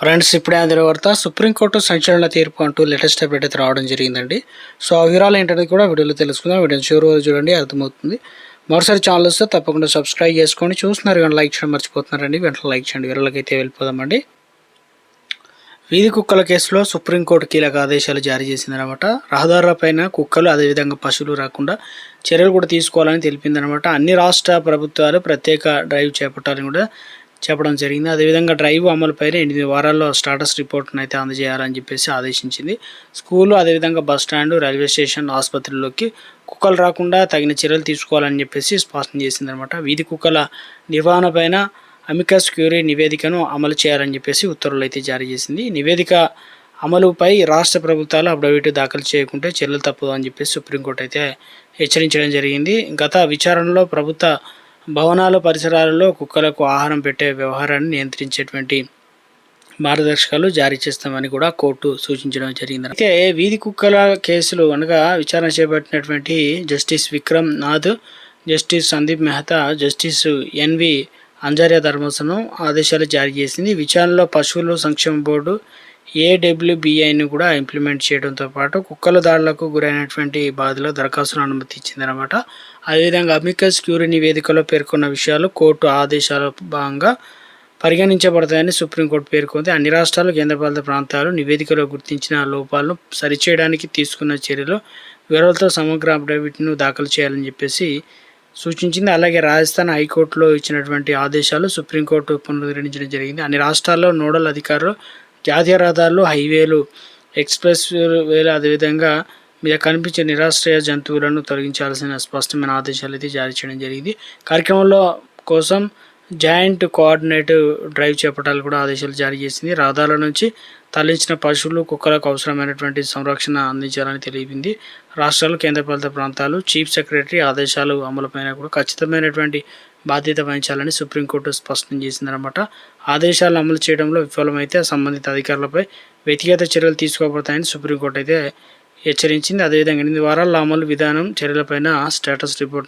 Friends ఇప్పుడే అందిన వార్త సుప్రీంకోర్టు సంచలన తీర్పు అంటూ లేటెస్ట్ అప్డేట్ అయితే రావడం జరిగిందండి. సో ఆ వివరాలు ఏంటనేది కూడా వీడియోలో తెలుసుకుందాం. వీడియో చివరి వరకు చూడండి అర్థమవుతుంది. మరోసారి ఛానల్ వస్తే తప్పకుండా సబ్స్క్రైబ్ చేసుకోండి. చూస్తున్నారు కానీ లైక్ చేయడం మర్చిపోతున్నారండి. వెంటనే లైక్ చేయండి. వీరలకైతే అయితే వెళ్ళిపోదామండి. వీధి కుక్కల కేసులో సుప్రీంకోర్టు కీలక ఆదేశాలు జారీ చేసిందనమాట. రహదారులపైన కుక్కలు అదేవిధంగా పశువులు రాకుండా చర్యలు కూడా తీసుకోవాలని తెలిపిందనమాట. అన్ని రాష్ట్ర ప్రభుత్వాలు ప్రత్యేక డ్రైవ్ చేపట్టాలని కూడా చెప్పడం జరిగింది. అదేవిధంగా డ్రైవ్ అమలుపై ఎనిమిది వారాల్లో స్టాటస్ రిపోర్ట్ను అయితే అందజేయాలని చెప్పేసి ఆదేశించింది. స్కూలు అదేవిధంగా బస్ స్టాండ్ రైల్వే స్టేషన్ ఆసుపత్రుల్లోకి కుక్కలు రాకుండా తగిన చర్యలు తీసుకోవాలని చెప్పేసి స్పష్టం చేసిందనమాట. వీధి కుక్కల నిర్వహణ పైన అమికస్ క్యూరీ నివేదికను అమలు చేయాలని చెప్పేసి ఉత్తర్వులు అయితే జారీ చేసింది. నివేదిక అమలుపై రాష్ట్ర ప్రభుత్వాలు అఫిడవిట్ దాఖలు చేయకుంటే చర్యలు తప్పదు అని చెప్పేసి సుప్రీంకోర్టు అయితే హెచ్చరించడం జరిగింది. గత విచారణలో ప్రభుత్వ భవనాల పరిసరాలలో కుక్కలకు ఆహారం పెట్టే వ్యవహారాన్ని నియంత్రించేటువంటి మార్గదర్శకాలు జారీ చేస్తామని కూడా కోర్టు సూచించడం జరిగింది. అయితే వీధి కుక్కల కేసులు అనగా విచారణ చేపట్టినటువంటి justice Vikram Nath justice Sandeep Mehta justice N V Anjaria ధర్మసనం ఆదేశాలు జారీ చేసింది. విచారణలో పశువుల సంక్షేమ బోర్డు ఏడబ్ల్యూబిఐని కూడా ఇంప్లిమెంట్ చేయడంతో పాటు కుక్కల దాడులకు గురైనటువంటి బాధలో దరఖాస్తును అనుమతించిందనమాట అదేవిధంగా అమికస్ క్యూరీ నివేదికలో పేర్కొన్న విషయాలు కోర్టు ఆదేశాల భాగంగా పరిగణించబడతాయని సుప్రీంకోర్టు పేర్కొంది. అన్ని రాష్ట్రాలు కేంద్రపాలిత ప్రాంతాలు నివేదికలో గుర్తించిన లోపాలను సరిచేయడానికి తీసుకున్న చర్యలు వివరాలతో సమగ్ర అఫిడవిట్ను దాఖలు చేయాలని చెప్పేసి సూచించింది. అలాగే రాజస్థాన్ హైకోర్టులో ఇచ్చినటువంటి ఆదేశాలు సుప్రీంకోర్టు పునరుద్ధరించడం జరిగింది. అన్ని రాష్ట్రాల్లో నోడల్ అధికారులు జాతీయ రహదారులు హైవేలు ఎక్స్ప్రెస్ వేలు అదేవిధంగా మీద కనిపించే నిరాశ్రయ జంతువులను తొలగించాల్సిన స్పష్టమైన ఆదేశాలు అయితే జారీ చేయడం జరిగింది. కార్యక్రమంలో కోసం జాయింట్ కోఆర్డినేటివ్ డ్రైవ్ చేపట్టాలి కూడా ఆదేశాలు జారీ చేసింది. రహదారుల నుంచి తరలించిన పశువులు కుక్కలకు అవసరమైనటువంటి సంరక్షణ అందించాలని తెలిపింది. రాష్ట్రాలు కేంద్రపాలిత ప్రాంతాలు చీఫ్ సెక్రటరీ ఆదేశాలు అమలుపైన కూడా ఖచ్చితమైనటువంటి బాధ్యత వహించాలని సుప్రీంకోర్టు స్పష్టం చేసిందనమాట ఆదేశాలు అమలు చేయడంలో విఫలమైతే సంబంధిత అధికారులపై వ్యక్తిగత చర్యలు తీసుకోబడతాయని సుప్రీంకోర్టు అయితే హెచ్చరించింది. అదేవిధంగా ఎనిమిది వారాల అమలు విధానం చర్యలపైన స్టేటస్ రిపోర్ట్